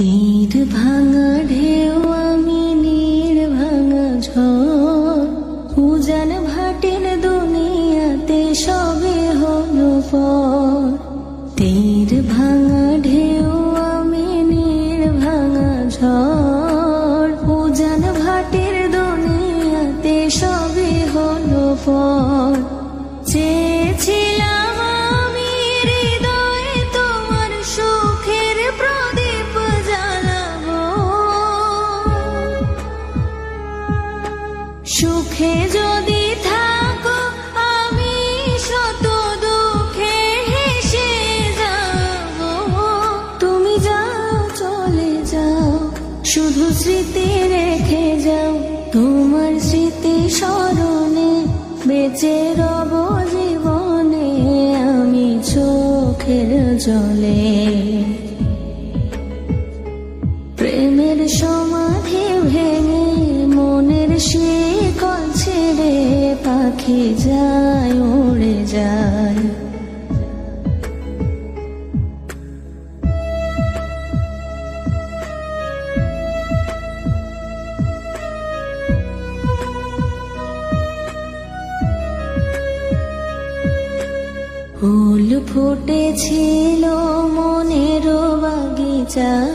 তীর ভাঙা ঢেউ, আমি নীড় ভাঙা ঝড় ভাটের দুনিয়াতে সবে হলো পর। তীর ভাঙা ঢেউ, আমি নীড় ভাঙা ঝড় ভাটের দুনিয়াতে সবে হলো পর। চেয়েছিলাম সুখে যদি থাকো, আমি শত দুঃখে হেসে যাব। তুমি যাও, চলে যাও, শুধু স্মৃতি রেখে যাও। তোমার স্মৃতি স্মরণে বেঁচে রব জীবনে, আমি চোখের জলে। প্রেমের সমাধি পাখি যায় উড়ে যায়। ফুল ফুটেছিল মনের বাগিচা।